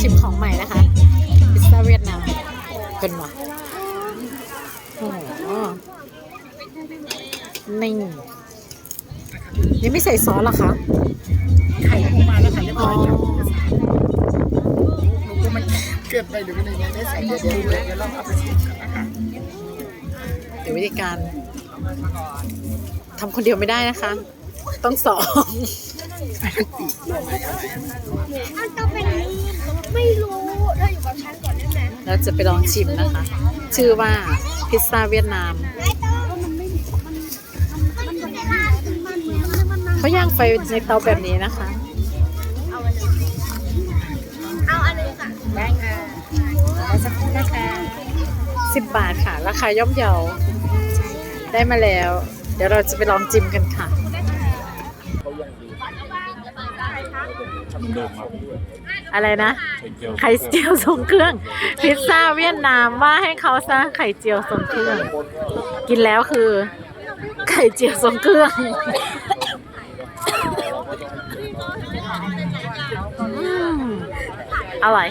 ชิมของใหม่นะคะพิซซ่าเวียดนามเป็นวะโอ้โหนี่ยังไม่ใส่ซอสเหรอคะไข่ลงมาแล้วค่ะเรียบอ๋ร้ออยแล้วหนูก็มันเกินไปหรือไม่ได้ได้ใส่เดี๋ยวเดี๋ยวเดี๋ยวเดี๋ยวลองเอาไปชิมกันนะคะเดี๋ยววิธีการทำคนเดียวไม่ได้นะคะ ต้องสอง ก่อนได้ไหมเราจะไปลองชิมนะคะ ชื่อว่าพิซซ่าเวียดนามไม่ต้องมันไม่มันมันมันมันมันมันเขาย่างไฟในเตาแบบนี้นะคะ เอาอันนึงค่ะได้ค่ะแล้วสักครู่นะคะ10บาทค่ะ ราคาย่อมเยาได้มาแล้ว เดี๋ยวเราจะไปลองจิ้มกันค่ะ อะไรนะ ไข่เจียวทรงเครื่อง พิซซ่าเวียดนามว่าให้เขาซะไข่เจียวทรงเครื่อง กินแล้วคือ ไข่เจียวทรงเครื่องอืมอร่อย